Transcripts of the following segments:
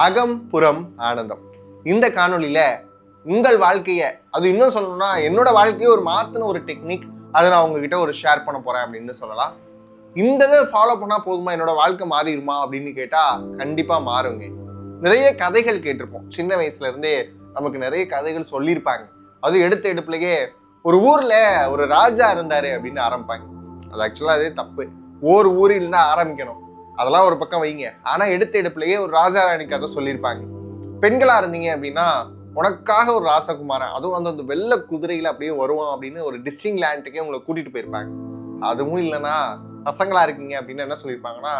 அகம் புறம் ஆனந்தம். இந்த காணொளியில உங்கள் வாழ்க்கையை அது இன்னும் சொல்லணும்னா என்னோட வாழ்க்கையை ஒரு மாத்தின ஒரு டெக்னிக் அதை நான் உங்ககிட்ட ஒரு ஷேர் பண்ண போறேன் அப்படின்னு சொல்லலாம். இந்த இதை ஃபாலோ பண்ணால் போதுமா? என்னோட வாழ்க்கை மாறிடுமா? அப்படின்னு கேட்டால் கண்டிப்பாக மாறுங்க. நிறைய கதைகள் கேட்டிருப்போம். சின்ன வயசுலேருந்தே நமக்கு நிறைய கதைகள் சொல்லியிருப்பாங்க. அது எடுத்த எடுப்புலயே ஒரு ஊரில் ஒரு ராஜா இருந்தார் அப்படின்னு ஆரம்பிப்பாங்க. அது ஆக்சுவலாக அதே தப்பு. ஒரு ஊரில் தான் ஆரம்பிக்கணும். அதெல்லாம் ஒரு பக்கம் வைங்க. ஆனா எடுத்த எடுப்புலயே ஒரு ராஜா ராணி கதை சொல்லியிருப்பாங்க. பெண்களா இருந்தீங்க அப்படின்னா உனக்காக ஒரு ராசகுமாரன் அதுவும் அந்த அந்த வெள்ளை குதிரையில அப்படியே வருவான் அப்படின்னு ஒரு டிஸ்டிங் லேண்டுக்கே உங்களை கூட்டிட்டு போயிருப்பாங்க. அதுவும் இல்லைன்னா பசங்களா இருக்கீங்க அப்படின்னு என்ன சொல்லியிருப்பாங்கன்னா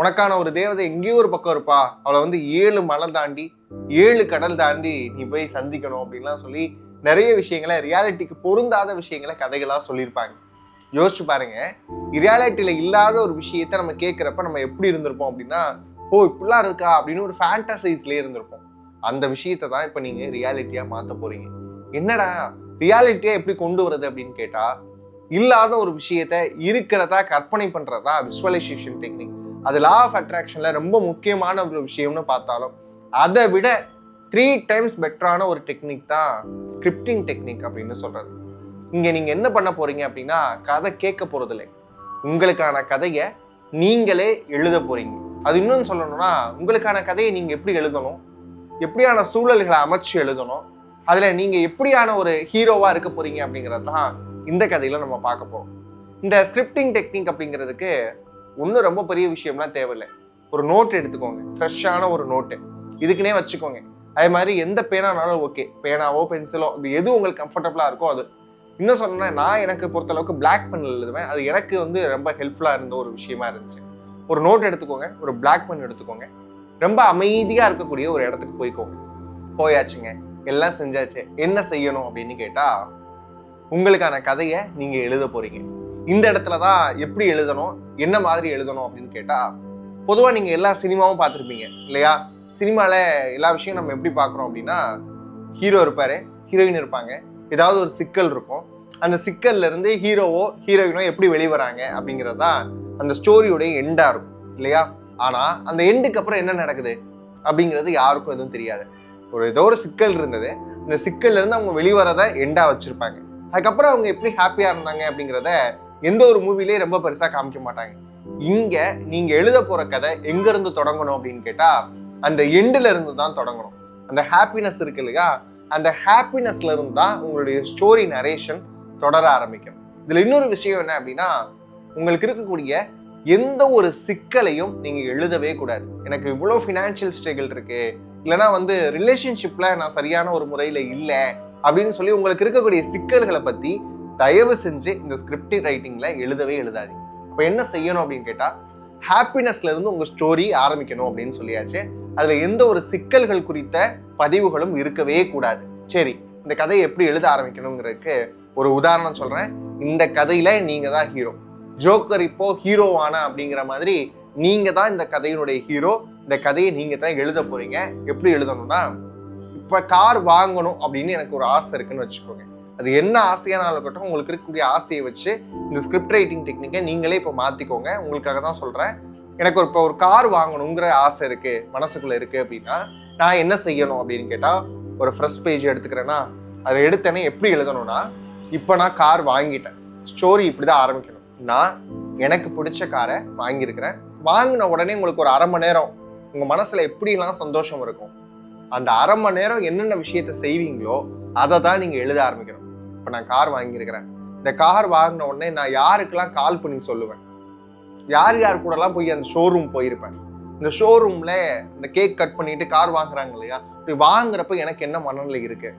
உனக்கான ஒரு தேவதை எங்கேயோ ஒரு பக்கம் இருப்பா. அவளை வந்து ஏழு மலை தாண்டி ஏழு கடல் தாண்டி நீ போய் சந்திக்கணும் அப்படின்லாம் சொல்லி நிறைய விஷயங்களை ரியாலிட்டிக்கு பொருந்தாத விஷயங்களை கதைகளா சொல்லியிருப்பாங்க. யோசிச்சு பாருங்க. ரியாலிட்டியில இல்லாத ஒரு விஷயத்த நம்ம கேட்குறப்ப நம்ம எப்படி இருந்திருப்போம் அப்படின்னா ஓ இப்படிலாம் இருக்கா? அப்படின்னு ஒரு ஃபேண்டசைஸ்லேயே இருந்திருப்போம். அந்த விஷயத்தை தான் இப்போ நீங்க ரியாலிட்டியா மாத்த போறீங்க. என்னடா? ரியாலிட்டியா எப்படி கொண்டு வருது அப்படின்னு கேட்டா இல்லாத ஒரு விஷயத்த இருக்கிறதா கற்பனை பண்றதா விஸ்வலைசேஷன் டெக்னிக் அது லா ஆஃப் அட்ராக்ஷன்ல ரொம்ப முக்கியமான ஒரு விஷயம்னு பார்த்தாலும் அதை விட த்ரீ டைம்ஸ் பெட்டரான ஒரு டெக்னிக் தான் ஸ்கிரிப்டிங் டெக்னிக் அப்படின்னு சொல்றது. இங்கே நீங்கள் என்ன பண்ண போகிறீங்க அப்படின்னா கதை கேட்க போகிறதில்லை உங்களுக்கான கதையை நீங்களே எழுத போகிறீங்க அது இன்னொன்று சொல்லணும்னா உங்களுக்கான கதையை நீங்கள் எப்படி எழுதணும்? எப்படியான சூழல்களை அமைச்சு எழுதணும்? அதில் நீங்கள் எப்படியான ஒரு ஹீரோவாக இருக்க போகிறீங்க அப்படிங்கிறது தான் இந்த கதையில் நம்ம பார்க்க போகிறோம் இந்த ஸ்கிரிப்டிங் டெக்னிக் அப்படிங்கிறதுக்கு ஒன்றும் ரொம்ப பெரிய விஷயம்லாம் தேவையில்லை. ஒரு நோட் எடுத்துக்கோங்க. ஃப்ரெஷ்ஷான ஒரு நோட்டு இதுக்குன்னே வச்சுக்கோங்க. அதே மாதிரி எந்த பேனானாலும் ஓகே பேனாவோ பென்சிலோ இது எது உங்களுக்கு கம்ஃபர்டபுளாக இருக்கோ அது. இன்னும் சொன்னா நான் எனக்கு பொறுத்தளவுக்கு பிளாக் பென் எழுதுவேன். அது எனக்கு வந்து ரொம்ப ஹெல்ப்ஃபுல்லாக இருந்த ஒரு விஷயமா இருந்துச்சு. ஒரு நோட் எடுத்துக்கோங்க. ஒரு பிளாக் பென் எடுத்துக்கோங்க. ரொம்ப அமைதியாக இருக்கக்கூடிய ஒரு இடத்துக்கு போய்க்கோங்க. போயாச்சுங்க. எல்லாம் செஞ்சாச்சு. என்ன செய்யணும் அப்படின்னு கேட்டா உங்களுக்கான கதையை நீங்க எழுத போறீங்க. இந்த இடத்துல தான் எப்படி எழுதணும் என்ன மாதிரி எழுதணும் அப்படின்னு கேட்டா பொதுவாக நீங்க எல்லா சினிமாவும் பார்த்துருப்பீங்க இல்லையா? சினிமால எல்லா விஷயம் நம்ம எப்படி பார்க்குறோம் அப்படின்னா ஹீரோ இருப்பாரு ஹீரோயின் இருப்பாங்க. ஏதாவது ஒரு சிக்கல் இருக்கும். அந்த சிக்கல்ல இருந்து ஹீரோவோ ஹீரோயினோ எப்படி வெளிவராங்க அப்படிங்கிறது தான் அந்த ஸ்டோரியோடைய எண்டா இருக்கும் இல்லையா? ஆனா அந்த எண்டுக்கு அப்புறம் என்ன நடக்குது அப்படிங்கிறது யாருக்கும் எதுவும் தெரியாது. ஒரு ஏதோ ஒரு சிக்கல் இருந்தது. இந்த சிக்கல்ல இருந்து அவங்க வெளிவரத எண்டா வச்சிருப்பாங்க. அதுக்கப்புறம் அவங்க எப்படி ஹாப்பியா இருந்தாங்க அப்படிங்கிறத எந்த ஒரு மூவிலேயே ரொம்ப பெருசா காமிக்க மாட்டாங்க. இங்க நீங்க எழுத போற கதை எங்க இருந்து தொடங்கணும் அப்படின்னு கேட்டா அந்த எண்டுல இருந்து தான் தொடங்கணும். அந்த ஹாப்பினஸ் இருக்கு இல்லையா? அந்த ஹாப்பினஸ்ல இருந்தா தான் உங்களுடைய ஸ்டோரி நரேஷன் தொடர ஆரம்பிக்கும் இதுல இன்னொரு விஷயம் என்ன அப்படின்னா உங்களுக்கு இருக்கக்கூடிய எந்த ஒரு சிக்கலையும் நீங்க எழுதவே கூடாது. எனக்கு இவ்வளோ ஃபினான்ஷியல் ஸ்ட்ரகிள் இருக்கு. இல்லைன்னா வந்து ரிலேஷன்ஷிப்ல நான் சரியான ஒரு முறையில இல்லை அப்படின்னு சொல்லி உங்களுக்கு இருக்கக்கூடிய சிக்கல்களை பத்தி தயவு செஞ்சு இந்த ஸ்கிரிப்டி ரைட்டிங்ல எழுதவே எழுதாதீங்க. இப்போ என்ன செய்யணும் அப்படின்னு கேட்டா ஹாப்பினஸ்ல இருந்து உங்க ஸ்டோரி ஆரம்பிக்கணும் அப்படின்னு சொல்லியாச்சு. அதுல எந்த ஒரு சிக்கல்கள் குறித்த பதிவுகளும் இருக்கவே கூடாது. சரி இந்த கதையை எப்படி எழுத ஆரம்பிக்கணுங்கிறதுக்கு ஒரு உதாரணம் சொல்றேன். இந்த கதையில நீங்க தான் ஹீரோ ஜோக்கர் இப்போ ஹீரோவானா அப்படிங்கிற மாதிரி நீங்க தான் இந்த கதையினுடைய ஹீரோ இந்த கதையை நீங்க தான் எழுத போறீங்க. எப்படி எழுதணும்னா இப்ப கார் வாங்கணும் அப்படின்னு எனக்கு ஒரு ஆசை இருக்குன்னு வச்சுக்கோங்க. அது என்ன ஆசையானாலும் இருக்கட்டும் உங்களுக்கு இருக்கக்கூடிய ஆசையை வச்சு இந்த ஸ்கிரிப்ட் ரைட்டிங் டெக்னிக்கை நீங்களே இப்போ மாற்றிக்கோங்க உங்களுக்காக தான் சொல்கிறேன் எனக்கு ஒரு இப்போ ஒரு கார் வாங்கணுங்கிற ஆசை இருக்கு மனசுக்குள்ள இருக்கு அப்படின்னா நான் என்ன செய்யணும் அப்படின்னு கேட்டா ஒரு ஃப்ரெஷ் பேஜ் எடுத்துக்கிறேன்னா அதை எடுத்தேனே எப்படி எழுதணும்னா இப்போ நான் கார் வாங்கிட்டேன். ஸ்டோரி இப்படிதான் ஆரம்பிக்கணும். நான் எனக்கு பிடிச்ச காரை வாங்கியிருக்கிறேன். வாங்கின உடனே உங்களுக்கு ஒரு அரை மணி நேரம் உங்க மனசுல எப்படிலாம் சந்தோஷம் இருக்கும் அந்த அரை மணி நேரம் என்னென்ன விஷயத்த செய்வீங்களோ அதை தான் நீங்க எழுத ஆரம்பிக்கணும். இப்போ நான் கார் வாங்கியிருக்கிறேன். இந்த கார் வாங்கின உடனே நான் யாருக்கெல்லாம் கால் பண்ணி சொல்லுவேன்? யார் யார் கூடலாம் போய் அந்த ஷோரூம் போயிருப்பேன்? இந்த ஷோரூம்ல இந்த கேக் கட் பண்ணிட்டு கார் வாங்குறாங்க இல்லையா? இப்படி வாங்குறப்ப எனக்கு என்ன மனநிலை இருக்கு?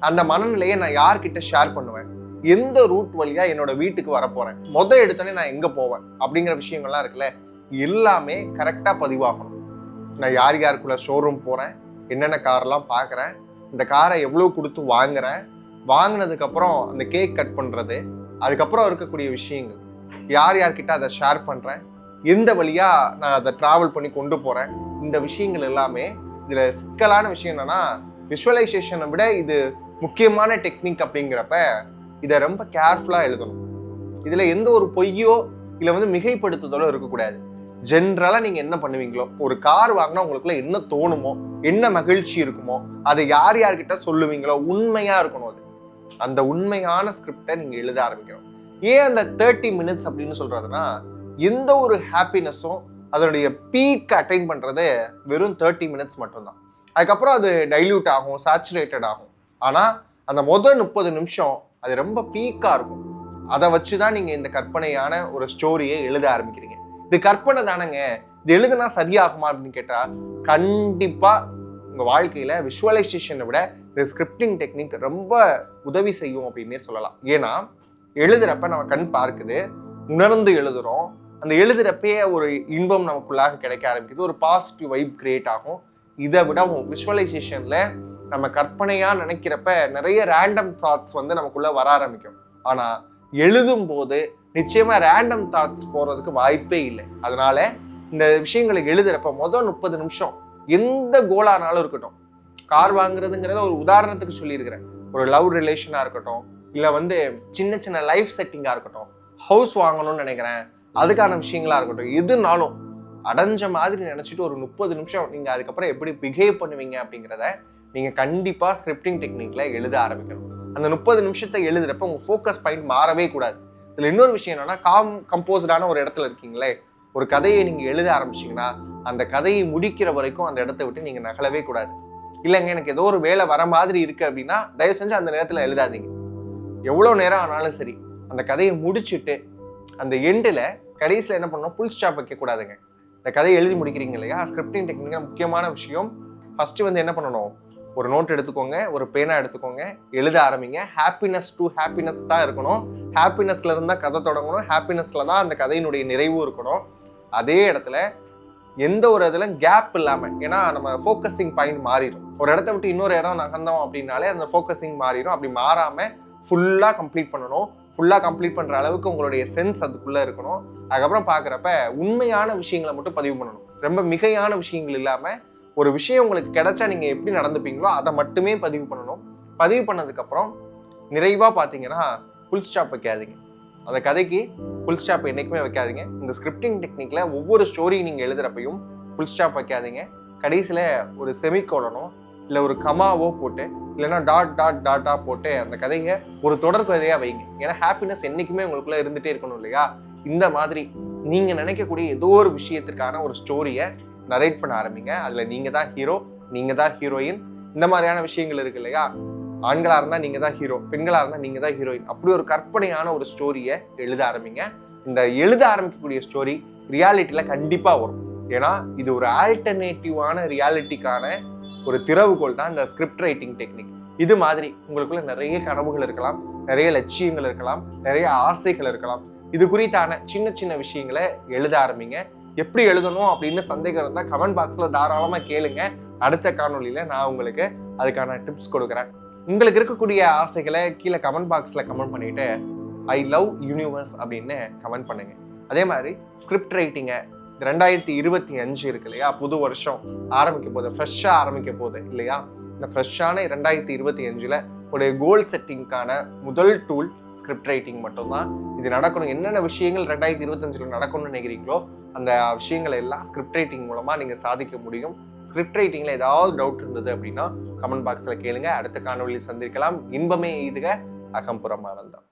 அந்த மனநிலையை நான் யார்கிட்ட ஷேர் பண்ணுவேன்? எந்த ரூட் வழியா என்னோட வீட்டுக்கு வரப்போறேன்? முத எடுத்தோடனே நான் எங்க போவேன்? அப்படிங்கிற விஷயங்கள்லாம் இருக்குல்ல எல்லாமே கரெக்டா பதிவாகணும். நான் யார் யாருக்குள்ள ஷோரூம் போறேன்? என்னென்ன கார்லாம் பார்க்குறேன் இந்த காரை எவ்வளோ கொடுத்து வாங்குறேன்? வாங்கினதுக்கப்புறம் அந்த கேக் கட் பண்ணுறது அதுக்கப்புறம் இருக்கக்கூடிய விஷயங்கள். யார் யார்கிட்ட அதை ஷேர் பண்ணுறேன் எந்த வழியாக நான் அதை ட்ராவல் பண்ணி கொண்டு போகிறேன் இந்த விஷயங்கள் எல்லாமே இதில் சிக்கலான விஷயம் என்னென்னா விஷுவலைசேஷனை விட இது முக்கியமான டெக்னிக் அப்படிங்கிறப்ப இதை ரொம்ப கேர்ஃபுல்லாக எழுதணும். இதில் எந்த ஒரு பொய்யோ இல்லை வந்து மிகைப்படுத்துதலோ இருக்கக்கூடாது. ஜென்ரலாக நீங்கள் என்ன பண்ணுவீங்களோ ஒரு கார் வாங்கினா உங்களுக்குள்ள என்ன தோணுமோ என்ன மகிழ்ச்சி இருக்குமோ அதை யார் யார்கிட்ட சொல்லுவீங்களோ உண்மையாக இருக்கணும் அது. அந்த உண்மையான ஸ்கிரிப்டை நீங்கள் எழுத ஆரம்பிக்கணும். ஏன் அந்த தேர்ட்டி மினிட்ஸ் அப்படின்னு சொல்றதுன்னா எந்த ஒரு ஹாப்பினஸும் அதனுடைய பீக் அட்டைன் பண்ணுறதே வெறும் தேர்ட்டி மினிட்ஸ் மட்டும்தான். அதுக்கப்புறம் அது டைல்யூட் ஆகும் சேச்சுரேட்டட் ஆகும். ஆனால் அந்த முதல் முப்பது நிமிஷம் அது ரொம்ப பீக்காக இருக்கும். அதை வச்சு தான் நீங்கள் இந்த கற்பனையான ஒரு ஸ்டோரியை எழுத ஆரம்பிக்கிறீங்க. இது கற்பனை தானேங்க. இது எழுதுனா சரியாகுமா அப்படின்னு கேட்டால் கண்டிப்பாக உங்கள் வாழ்க்கையில் விஷுவலைசேஷனை விட இந்த ஸ்கிரிப்டிங் டெக்னிக் ரொம்ப உதவி செய்யும் அப்படின்னே சொல்லலாம். ஏன்னா எழுதுறப்ப நம்ம கண் பார்க்குது உணர்ந்து எழுதுறோம். அந்த எழுதுறப்பயே ஒரு இன்பம் நமக்குள்ளாக கிடைக்க ஆரம்பிக்குது. ஒரு பாசிட்டிவ் வைப் கிரியேட் ஆகும். இதை விட விஷுவலைசேஷனில் நம்ம கற்பனையாக நினைக்கிறப்ப நிறைய ரேண்டம் தாட்ஸ் வந்து நமக்குள்ள வர ஆரம்பிக்கும். ஆனால் எழுதும் போது நிச்சயமா ரேண்டம் தாட்ஸ் போறதுக்கு வாய்ப்பே இல்லை. அதனால இந்த விஷயங்களை எழுதுறப்ப மொதல் முப்பது நிமிஷம் எந்த கோலானாலும் இருக்கட்டும். கார் வாங்குறதுங்கிறத ஒரு உதாரணத்துக்கு சொல்லியிருக்கிறேன். ஒரு லவ் ரிலேஷனா இருக்கட்டும் இல்லை வந்து சின்ன சின்ன லைஃப் செட்டிங்காக இருக்கட்டும் ஹவுஸ் வாங்கணும்னு நினைக்கிறேன். அதுக்கான விஷயங்களா இருக்கட்டும் எதுனாலும் அடைஞ்ச மாதிரி நினச்சிட்டு ஒரு முப்பது நிமிஷம் நீங்கள் அதுக்கப்புறம் எப்படி பிஹேவ் பண்ணுவீங்க அப்படிங்கிறத நீங்கள் கண்டிப்பாக ஸ்கிரிப்டிங் டெக்னிக்கில் எழுத ஆரம்பிக்கணும். அந்த முப்பது நிமிஷத்தை எழுதுறப்ப உங்கள் ஃபோக்கஸ் பாயிண்ட் மாறவே கூடாது. இதில் இன்னொரு விஷயம் என்னென்னா காம் கம்போஸ்டான ஒரு இடத்துல இருக்கீங்களே ஒரு கதையை நீங்கள் எழுத ஆரம்பிச்சிங்கன்னா அந்த கதையை முடிக்கிற வரைக்கும் அந்த இடத்த விட்டு நீங்கள் நகலவே கூடாது. இல்லைங்க எனக்கு ஏதோ ஒரு வேலை வர மாதிரி இருக்குது அப்படின்னா தயவு செஞ்சு அந்த நேரத்தில் எழுதாதீங்க. எவ்வளோ நேரம் ஆனாலும் சரி அந்த கதையை முடிச்சுட்டு அந்த எண்டில் கடைசியில் என்ன பண்ணணும்? புல் ஸ்டாப் வைக்க கூடாதுங்க இந்த கதையை எழுதி முடிக்கிறீங்க இல்லையா? ஸ்கிரிப்டிங் டெக்னிக் முக்கியமான விஷயம். ஃபஸ்ட்டு வந்து என்ன பண்ணணும்? ஒரு நோட் எடுத்துக்கோங்க ஒரு பேனா எடுத்துக்கோங்க எழுத ஆரம்பிங்க. ஹாப்பினஸ் டு ஹாப்பினஸ் தான் இருக்கணும். ஹாப்பினஸ்ல இருந்தால் கதை தொடங்கணும். ஹாப்பினஸ்ல தான் அந்த கதையினுடைய நிறைவும் இருக்கணும். அதே இடத்துல எந்த ஒரு இதில் கேப் இல்லாமல் ஏன்னா நம்ம ஃபோக்கஸிங் பாயிண்ட் மாறிடும். ஒரு இடத்த விட்டு இன்னொரு இடம் நகர்ந்தோம் அப்படின்னாலே அந்த ஃபோக்கஸிங் மாறிடும். அப்படி மாறாமல் ஃபுல்லாக கம்ப்ளீட் பண்ணணும். ஃபுல்லாக கம்ப்ளீட் பண்ணுற அளவுக்கு உங்களுடைய சென்ஸ் அதுக்குள்ளே இருக்கணும். அதுக்கப்புறம் பார்க்குறப்ப உண்மையான விஷயங்களை மட்டும் பதிவு பண்ணணும். ரொம்ப மிகையான விஷயங்கள் இல்லாமல் ஒரு விஷயம் உங்களுக்கு கிடைச்சா நீங்கள் எப்படி நடந்துப்பீங்களோ அதை மட்டுமே பதிவு பண்ணணும். பதிவு பண்ணதுக்கப்புறம் நிறைவாக பார்த்தீங்கன்னா ஃபுல் ஸ்டாப் வைக்காதீங்க. அந்த கதைக்கு ஃபுல் ஸ்டாப் என்றைக்குமே வைக்காதீங்க. இந்த ஸ்கிரிப்டிங் டெக்னிக்கில் ஒவ்வொரு ஸ்டோரி நீங்கள் எழுதுகிறப்பையும் ஃபுல் ஸ்டாப் வைக்காதீங்க. கடைசியில் ஒரு செமிகோலனோ இல்லை ஒரு கமாவோ போட்டு இல்லைன்னா டாட் டாட் டாட்டா போட்டு அந்த கதையை ஒரு தொடர் கதையாக வைங்க. ஏன்னா ஹாப்பினஸ் என்னைக்குமே உங்களுக்குள்ள இருந்துட்டே இருக்கணும் இல்லையா? இந்த மாதிரி நீங்க நினைக்கக்கூடிய ஏதோ ஒரு விஷயத்திற்கான ஒரு ஸ்டோரியை நரேட் பண்ண ஆரம்பிங்க. அதுல நீங்க தான் ஹீரோ நீங்க தான் ஹீரோயின் இந்த மாதிரியான விஷயங்கள் இருக்கு இல்லையா? ஆண்களா இருந்தா நீங்க தான் ஹீரோ பெண்களா இருந்தா நீங்க தான் ஹீரோயின் அப்படி ஒரு கற்பனையான ஒரு ஸ்டோரியை எழுத ஆரம்பிங்க. இந்த எழுத ஆரம்பிக்கக்கூடிய ஸ்டோரி ரியாலிட்டியில் கண்டிப்பா வரும். ஏன்னா இது ஒரு ஆல்டர்னேட்டிவான ரியாலிட்டிக்கான ஒரு திறவுகோல் தான் இந்த ஸ்கிரிப்ட் ரைட்டிங் டெக்னிக் இது மாதிரி உங்களுக்குள்ள நிறைய கனவுகள் இருக்கலாம் நிறைய லட்சியங்கள் இருக்கலாம் நிறைய ஆசைகள் இருக்கலாம். இது குறித்தான சின்ன சின்ன விஷயங்களை எழுத ஆரம்பிங்க. எப்படி எழுதணும் அப்படின்னு சந்தேகம் இருந்தால் கமெண்ட் பாக்ஸில் தாராளமாக கேளுங்க. அடுத்த காணொலியில் நான் உங்களுக்கு அதுக்கான டிப்ஸ் கொடுக்குறேன். உங்களுக்கு இருக்கக்கூடிய ஆசைகளை கீழே கமெண்ட் பாக்ஸில் கமெண்ட் பண்ணிட்டு ஐ லவ் யூனிவர்ஸ் அப்படின்னு கமெண்ட் பண்ணுங்க. அதே மாதிரி ஸ்கிரிப்ட் ரைட்டிங்கை ரெண்டாயிரத்தி இருபத்தி அஞ்சு இருக்கு இல்லையா? புது வருஷம் ஆரம்பிக்க போகுது. ஃப்ரெஷ்ஷாக ஆரம்பிக்க போகுது இல்லையா? இந்த ஃப்ரெஷ்ஷான ரெண்டாயிரத்தி இருபத்தி அஞ்சில் உடைய கோல் செட்டிங்க்கான முதல் டூல் ஸ்கிரிப்ட் ரைட்டிங் மட்டும்தான். இது நடக்கணும். என்னென்ன விஷயங்கள் ரெண்டாயிரத்தி இருபத்தஞ்சில் நடக்கணும்னு நினைக்கிறீங்களோ அந்த விஷயங்களை எல்லாம் ஸ்கிரிப்ட் ரைட்டிங் மூலமாக நீங்கள் சாதிக்க முடியும். ஸ்கிரிப்ட் ரைட்டிங்கில் ஏதாவது டவுட் இருந்தது அப்படின்னா கமெண்ட் பாக்ஸில் கேளுங்க. அடுத்த காணொலியில் சந்திக்கலாம். இன்பமே எய்துக அகம்புறம் ஆனந்தம்.